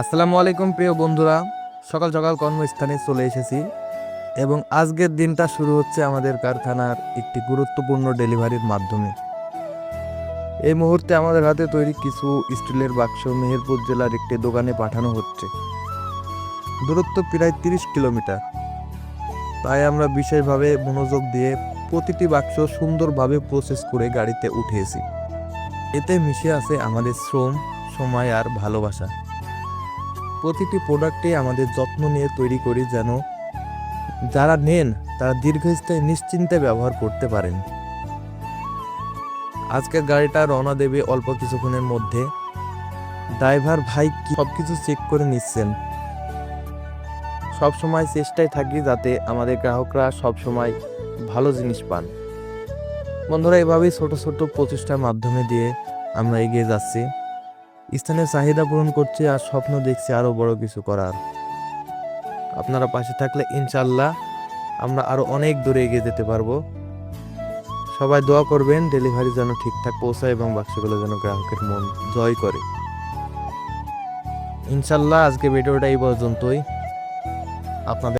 আসসালামু আলাইকুম প্রিয় বন্ধুরা। সকাল সকাল কর্মস্থানে চলে এসেছি এবং আজকের দিনটা শুরু হচ্ছে আমাদের কারখানার একটি গুরুত্বপূর্ণ ডেলিভারির মাধ্যমে। এই মুহূর্তে আমাদের হাতে তৈরি কিছু স্টিলের বাক্স মেহেরপুর জেলার একটি দোকানে পাঠানো হচ্ছে। দূরত্ব প্রায় তিরিশ কিলোমিটার। তাই আমরা বিশেষভাবে মনোযোগ দিয়ে প্রতিটি বাক্স সুন্দরভাবে প্রসেস করে গাড়িতে উঠিয়েছি এতে মিশে আছে আমাদের শ্রম, সময় আর ভালোবাসা। প্রতিটি প্রোডাক্টে আমাদের যত্ন নিয়ে তৈরি করি যেন যারা নেন, তারা দীর্ঘস্থায়ী নিশ্চিন্তে ব্যবহার করতে পারেন। আজকের গাড়িটা রওনা দেবে অল্প কিছুক্ষণের মধ্যে। ড্রাইভার ভাই সব কিছু চেক করে নিচ্ছেন। সব সময় চেষ্টায় থাকি যাতে আমাদের গ্রাহকরা সব সময় ভালো জিনিস পান। বন্ধুরা, এভাবেই ছোট ছোট প্রচেষ্টার মাধ্যমে দিয়ে আমরা এগিয়ে যাচ্ছি। স্থানীয় চাহিদা পূরণ করছি আর স্বপ্ন দেখছি আরও বড় কিছু করার। আপনারা পাশে থাকলে ইনশাল্লাহ আমরা আরও অনেক দূরে এগিয়ে যেতে পারব। সবাই দোয়া করবেন ডেলিভারি যেন ঠিকঠাক পৌঁছায় এবং বাক্সগুলো যেন গ্রাহকের মন জয় করে। ইনশাল্লাহ আজকে ভিডিওটা এই পর্যন্তই। আপনাদের